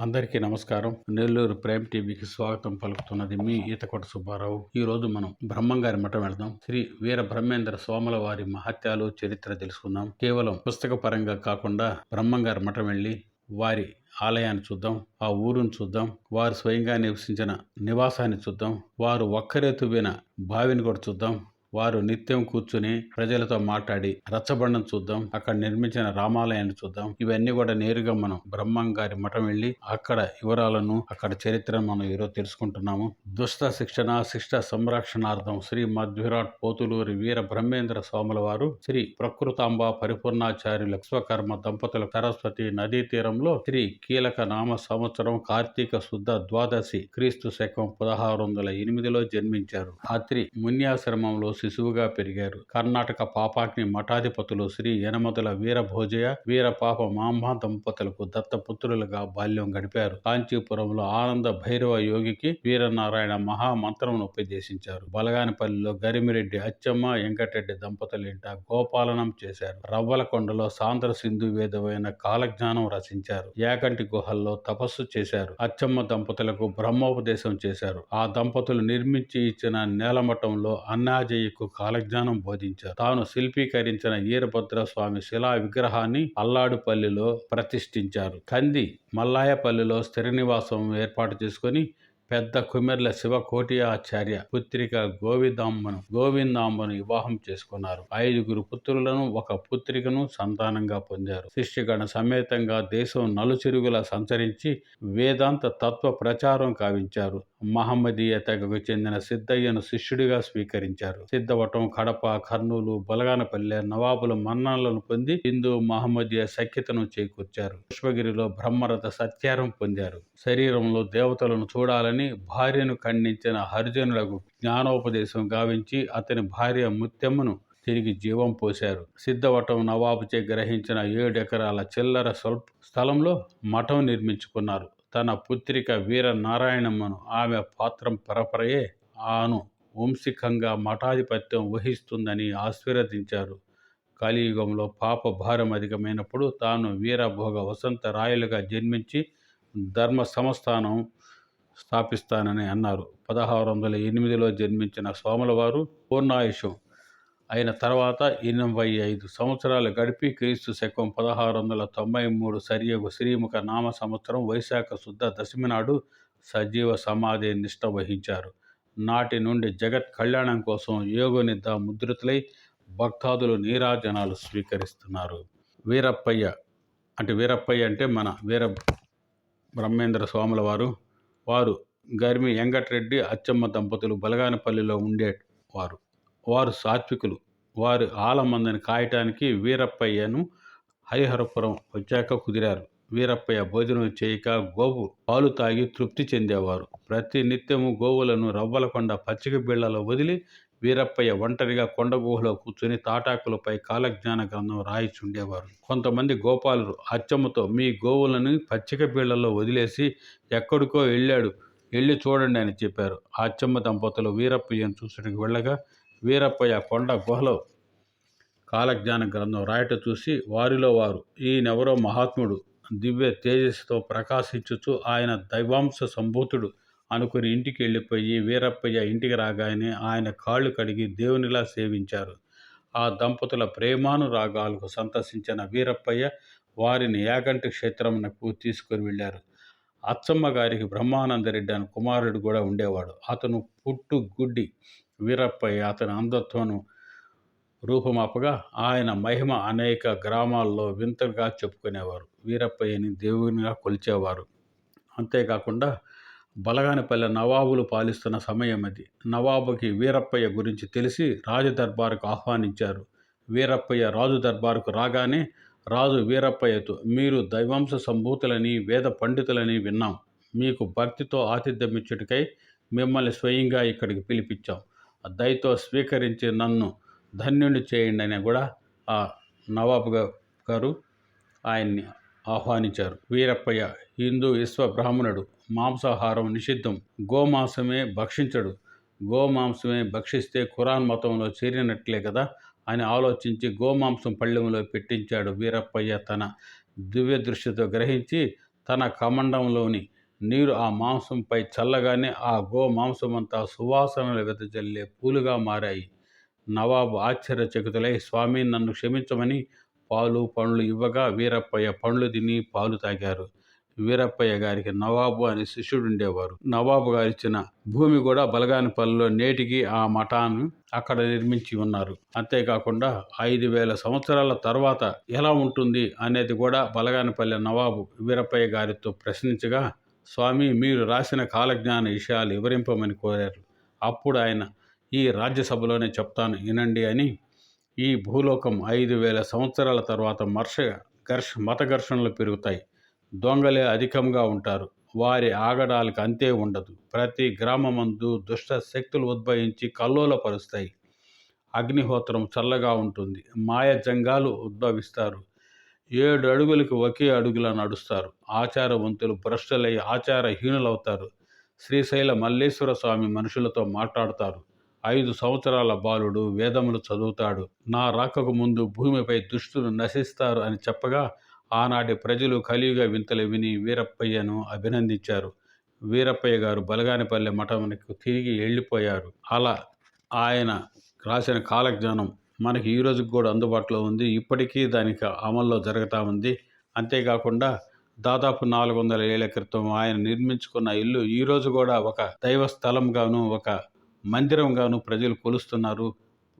అందరికీ నమస్కారం. నెల్లూరు ప్రైమ్ టీవీకి స్వాగతం పలుకుతున్నది మీ ఈతకొట సుబ్బారావు. ఈ రోజు మనం బ్రహ్మంగారి మఠం వెళ్దాం. శ్రీ వీర బ్రహ్మేంద్ర స్వాముల వారి మహత్యాలు చరిత్ర తెలుసుకుందాం. కేవలం పుస్తక పరంగా కాకుండా బ్రహ్మంగారి మఠం వెళ్ళి వారి ఆలయాన్ని చూద్దాం ఆ ఊరును చూద్దాం వారు స్వయంగా నివసించిన నివాసాన్ని చూద్దాం వారు ఒక్కరేతువైన బావిని కూడా చూద్దాం వారు నిత్యం కూర్చుని ప్రజలతో మాట్లాడి రచ్చబండం చూద్దాం అక్కడ నిర్మించిన రామాలయాన్ని చూద్దాం. ఇవన్నీ కూడా నేరుగా మనం బ్రహ్మం గారి మఠం వెళ్ళి అక్కడ వివరాలను అక్కడ చరిత్రను మనం ఈరోజు తెలుసుకుంటున్నాము. దుష్ట శిక్షణ శిష్ట సంరక్షణార్థం శ్రీ మధ్విరాట్ పోతులూరి వీర బ్రహ్మేంద్ర స్వాముల వారు శ్రీ ప్రకృతాంబ పరిపూర్ణాచార్యుల విశ్వకర్మ దంపతుల సరస్వతి నదీ తీరంలో శ్రీ కీలక నామ సంవత్సరం కార్తీక శుద్ధ ద్వాదశి క్రీస్తు శకం పదహారు వందల ఎనిమిదిలో జన్మించారు. ఆత్రి మున్యాశ్రమంలో శిశువుగా పెరిగారు. కర్ణాటక పాపాగ్ని మఠాధిపతులు శ్రీ యనమతుల వీరభోజయ వీరపాప మాంబ దంపతులకు దత్తపుత్రులుగా బాల్యం గడిపారు. కాంచీపురంలో ఆనంద భైరవ యోగికి వీరనారాయణ మహామంత్రమును ఉపదేశించారు. బలగానిపల్లిలో గరిమిరెడ్డి అచ్చమ్మ వెంకటరెడ్డి దంపతులు ఇంట గోపాలనం చేశారు. రవ్వలకొండలో సాంద్ర సింధు వేదమైన కాలజ్ఞానం రచించారు. యాకంటి గుహల్లో తపస్సు చేశారు. అచ్చమ్మ దంపతులకు బ్రహ్మోపదేశం చేశారు. ఆ దంపతులు నిర్మించి ఇచ్చిన నేలమఠంలో అన్నాజయ్యకు కాలజ్ఞానం బోధించారు. తాను శిల్పీకరించిన వీరభద్ర స్వామి శిలా విగ్రహాన్ని అల్లాడుపల్లిలో ప్రతిష్ఠించారు. కంది మల్లాయపల్లిలో స్థిర నివాసం ఏర్పాటు చేసుకొని పెద్ద కుమెర్ల శివకోటి ఆచార్య పుత్రిక గోవిందాంబను గోవిందాంబను వివాహం చేసుకున్నారు. ఐదుగురు పుత్రులను ఒక పుత్రికను సంతానంగా పొందారు. శిష్యగణ సమేతంగా దేశం నలుచెరుగులా సంచరించి వేదాంత తత్వ ప్రచారం కావించారు. మహమ్మదీయ తెగకు చెందిన సిద్ధయ్యను శిష్యుడిగా స్వీకరించారు. సిద్ధవటం కడప కర్నూలు బలగానపల్లె నవాబుల మన్నాలను పొంది హిందూ మహమ్మదీయ సఖ్యతను చేకూర్చారు. పుష్పగిరిలో బ్రహ్మరథ సత్యారం పొందారు. శరీరంలో దేవతలను చూడాలని భార్యను ఖండించిన హరిజనులకు జ్ఞానోపదేశం గావించి అతని భార్య ముత్యమ్మను తిరిగి జీవం పోశారు. సిద్ధవటం నవాబుచే గ్రహించిన ఏడెకరాల చిల్లర స్వల్ప స్థలంలో మఠం నిర్మించుకున్నారు. తన పుత్రిక వీర నారాయణమ్మను ఆమె పాత్రం పరపరయే ఆను వంశికంగా మఠాధిపత్యం వహిస్తుందని ఆశీర్వదించారు. కలియుగంలో పాప భారం అధికమైనప్పుడు తాను వీరభోగ వసంత రాయలుగా జన్మించి ధర్మ సంస్థానం స్థాపిస్తానని అన్నారు. పదహారు వందల ఎనిమిదిలో జన్మించిన సోమలవారు పూర్ణాయుషం అయిన తర్వాత ఎనభై ఐదు సంవత్సరాలు గడిపి క్రీస్తు శకం పదహారు వందల తొంభై మూడు సరియగు శ్రీముఖ నామ సంవత్సరం వైశాఖ శుద్ధ దశమి నాడు సజీవ సమాధి నిష్ట వహించారు. నాటి నుండి జగత్ కళ్యాణం కోసం యోగనిద్ద ముద్రితులై భక్తాదులు నీరాజనాలు స్వీకరిస్తున్నారు. వీరప్పయ్య అంటే వీరప్పయ్య అంటే మన వీర బ్రహ్మేంద్ర స్వాముల వారు వారు గర్మి వెంకటరెడ్డి అచ్చమ్మ దంపతులు బలగానపల్లిలో ఉండేవారు. వారు సాత్వికులు. వారు ఆలమందని కాయటానికి వీరప్పయ్యను హరిహరపురం వచ్చాక కుదిరారు. వీరప్పయ్య భోజనం చేయక గోవు పాలు తాగి తృప్తి చెందేవారు. ప్రతి నిత్యము గోవులను రవ్వలకొండ పచ్చిక బిళ్ళలో వదిలి వీరప్పయ్య ఒంటరిగా కొండ గుహలో కూర్చుని తాటాకులపై కాలజ్ఞాన గ్రంథం రాయిచుండేవారు. కొంతమంది గోపాలురు అచ్చమ్మతో మీ గోవులను పచ్చిక పీళ్ళలో వదిలేసి ఎక్కడికో వెళ్ళాడు వెళ్ళి చూడండి అని చెప్పారు. ఆ అచ్చమ్మ దంపతులు వీరప్పయ్యను చూసడానికి వెళ్ళగా వీరప్పయ్య కొండ గుహలో కాలజ్ఞాన గ్రంథం రాయట చూసి వారిలో వారు ఈయనెవరో మహాత్ముడు దివ్య తేజస్సుతో ప్రకాశించుచు ఆయన దైవాంశ సంభూతుడు అనుకుని ఇంటికి వెళ్ళిపోయి వీరప్పయ్య ఇంటికి రాగానే ఆయన కాళ్ళు కడిగి దేవునిలా సేవించారు. ఆ దంపతుల ప్రేమానురాగాలకు సంతసించిన వీరప్పయ్య వారిని యాగంటి క్షేత్రమునకు తీసుకొని వెళ్ళారు. అచ్చమ్మ గారికి బ్రహ్మానందరెడ్డి అని కుమారుడు కూడా ఉండేవాడు. అతను పుట్టు గుడ్డి వీరప్పయ్య అతని అంధత్వను రూపమాపగా ఆయన మహిమ అనేక గ్రామాల్లో వింతగా చెప్పుకునేవారు. వీరప్పయ్యని దేవునిగా కొలిచేవారు. అంతేకాకుండా బలగానిపల్లె నవాబులు పాలిస్తున్న సమయం అది. నవాబుకి వీరప్పయ్య గురించి తెలిసి రాజు దర్బారుకు ఆహ్వానించారు. వీరప్పయ్య రాజు దర్బారుకు రాగానే రాజు వీరప్పయ్యతో మీరు దైవాంశ సంభూతులని వేద పండితులని విన్నాం. మీకు భక్తితో ఆతిథ్యమిచ్చుటికై మిమ్మల్ని స్వయంగా ఇక్కడికి పిలిపించాం. దయతో స్వీకరించి నన్ను ధన్యుని చేయండి అని కూడా ఆ నవాబు గారు ఆయన్ని ఆహ్వానించారు. వీరప్పయ్య హిందూ విశ్వ బ్రాహ్మణుడు మాంసాహారం నిషిద్ధం గోమాంసమే భక్షించడు. గోమాంసమే భక్షిస్తే ఖురాన్ మతంలో చేరినట్లే కదా? అని ఆలోచించి గోమాంసం పళ్ళెంలో పెట్టించాడు వీరప్పయ్య తన దివ్య దృష్టితో గ్రహించి తన కమండంలోని నీరు ఆ మాంసంపై చల్లగానే ఆ గో మాంసమంతా సువాసనలు వెదజల్లే పూలుగా మారాయి. నవాబు ఆశ్చర్యచకితులై స్వామి నన్ను క్షమించమని పాలు పండ్లు ఇవ్వగా వీరప్పయ్య పండ్లు తిని పాలు తాగారు. వీరప్పయ్య గారికి నవాబు అనే శిష్యుడు ఉండేవారు. నవాబు గారిచ్చిన భూమి కూడా బలగానిపల్లిలో నేటికి ఆ మఠాన్ని అక్కడ నిర్మించి ఉన్నారు. అంతేకాకుండా ఐదు వేల సంవత్సరాల తర్వాత ఎలా ఉంటుంది అనేది కూడా బలగానిపల్లి నవాబు వీరప్పయ్య గారితో ప్రశ్నించగా స్వామి మీరు రాసిన కాలజ్ఞాన విషయాలు వివరింపమని కోరారు. అప్పుడు ఆయన ఈ రాజ్యసభలోనే చెప్తాను వినండి అని ఈ భూలోకం ఐదు వేల సంవత్సరాల తర్వాత మర్ష ఘర్ష మత ఘర్షణలు పెరుగుతాయి. దొంగలే అధికంగా ఉంటారు. వారి ఆగడాలకు అంతే ఉండదు. ప్రతి గ్రామమందు దుష్ట శక్తులు ఉద్భవించి కల్లోలపరుస్తాయి అగ్నిహోత్రం చల్లగా ఉంటుంది. మాయ జంగాలు ఉద్భవిస్తారు. ఏడు అడుగులకు ఒకే అడుగులా నడుస్తారు. ఆచారవంతులు భ్రష్టులై ఆచారహీనులవుతారు. శ్రీశైల మల్లేశ్వర స్వామి మనుషులతో మాట్లాడతారు. ఐదు సంవత్సరాల బాలుడు వేదములు చదువుతాడు. నా రాకకు ముందు భూమిపై దుష్టులు నశిస్తారు అని చెప్పగా ఆనాటి ప్రజలు కలియుగ వింతలు విని వీరప్పయ్యను అభినందించారు. వీరప్పయ్య గారు బలగానిపల్లె మఠానికి తిరిగి వెళ్ళిపోయారు. అలా ఆయన రాసిన కాలజ్ఞానం మనకి ఈ రోజుకి కూడా అందుబాటులో ఉంది. ఇప్పటికీ దానికి అమల్లో జరుగుతూ ఉంది. అంతేకాకుండా దాదాపు నాలుగు వందల ఏళ్ళ క్రితం ఆయన నిర్మించుకున్న ఇల్లు ఈరోజు కూడా ఒక దైవ స్థలంగాను ఒక మందిరంగాను ప్రజలు కొలుస్తున్నారు.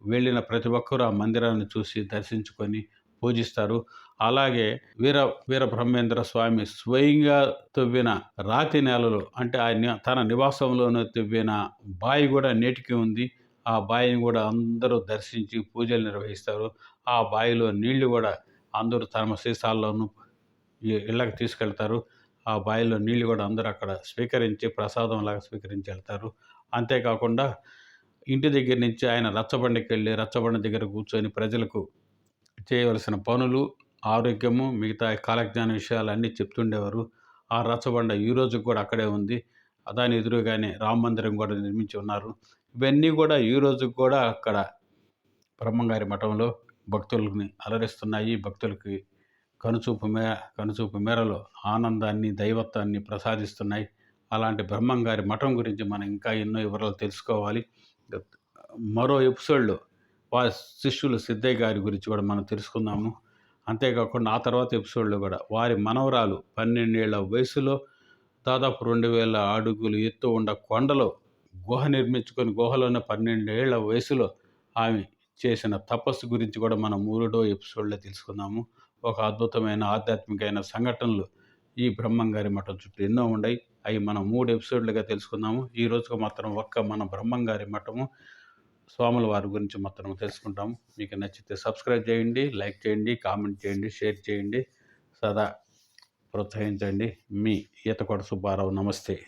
వెళ్ళిన ప్రతి ఒక్కరూ ఆ మందిరాన్ని చూసి దర్శించుకొని పూజిస్తారు. అలాగే వీర వీర బ్రహ్మేంద్ర స్వామి స్వయంగా తవ్విన రాతి నేలలు అంటే ఆయన తన నివాసంలోనే తవ్విన బావి కూడా నేటికి ఉంది. ఆ బావిని కూడా అందరూ దర్శించి పూజలు నిర్వహిస్తారు. ఆ బావిలో నీళ్ళు కూడా అందరూ తమ సీసాల్లోనూ ఇళ్ళకి తీసుకెళ్తారు. ఆ బావిలో నీళ్ళు కూడా అందరూ అక్కడ స్వీకరించి ప్రసాదం లాగా స్వీకరించి వెళ్తారు. అంతేకాకుండా ఇంటి దగ్గర నుంచి ఆయన రచ్చబండికి వెళ్ళి రచ్చబండి దగ్గర కూర్చొని ప్రజలకు చేయవలసిన పనులు ఆరోగ్యము మిగతా కాలజ్ఞాన విషయాలు అన్నీ చెప్తుండేవారు. ఆ రచ్చబండ ఈ రోజు కూడా అక్కడే ఉంది. దాని ఎదురుగానే రామ మందిరం కూడా నిర్మించి ఉన్నారు. ఇవన్నీ కూడా ఈ రోజు కూడా అక్కడ బ్రహ్మంగారి మఠంలో భక్తులని అలరిస్తున్నాయి. భక్తులకి కనుచూపు మే కనుచూపు మేరలో ఆనందాన్ని దైవత్వాన్ని ప్రసాదిస్తున్నాయి. అలాంటి బ్రహ్మం గారి మఠం గురించి మనం ఇంకా ఎన్నో వివరాలు తెలుసుకోవాలి. మరో ఎపిసోడ్లో వారి శిష్యులు సిద్ధయ్య గారి గురించి కూడా మనం తెలుసుకుందాము. అంతేకాకుండా ఆ తర్వాత ఎపిసోడ్లో కూడా వారి మనవరాలు పన్నెండేళ్ళ వయసులో దాదాపు రెండు వేల అడుగులు ఎత్తు ఉన్న కొండలో గుహ నిర్మించుకొని గుహలోనే పన్నెండేళ్ళ వయసులో ఆమె చేసిన తపస్సు గురించి కూడా మనం మూడో ఎపిసోడ్లో తెలుసుకుందాము. ఒక అద్భుతమైన ఆధ్యాత్మికమైన సంఘటనలు ఈ బ్రహ్మంగారి మఠం చుట్టూ ఎన్నో ఉన్నాయి. అవి మనం మూడు ఎపిసోడ్లుగా తెలుసుకుందాము. ఈ రోజుకు మాత్రం ఒక్క మన బ్రహ్మంగారి మఠము స్వాముల వారి గురించి మాత్రం తెలుసుకుంటాము. మీకు నచ్చితే సబ్స్క్రైబ్ చేయండి లైక్ చేయండి కామెంట్ చేయండి షేర్ చేయండి. సదా ప్రోత్సహించండి. మీ ఈతకొడ సుబ్బారావు నమస్తే.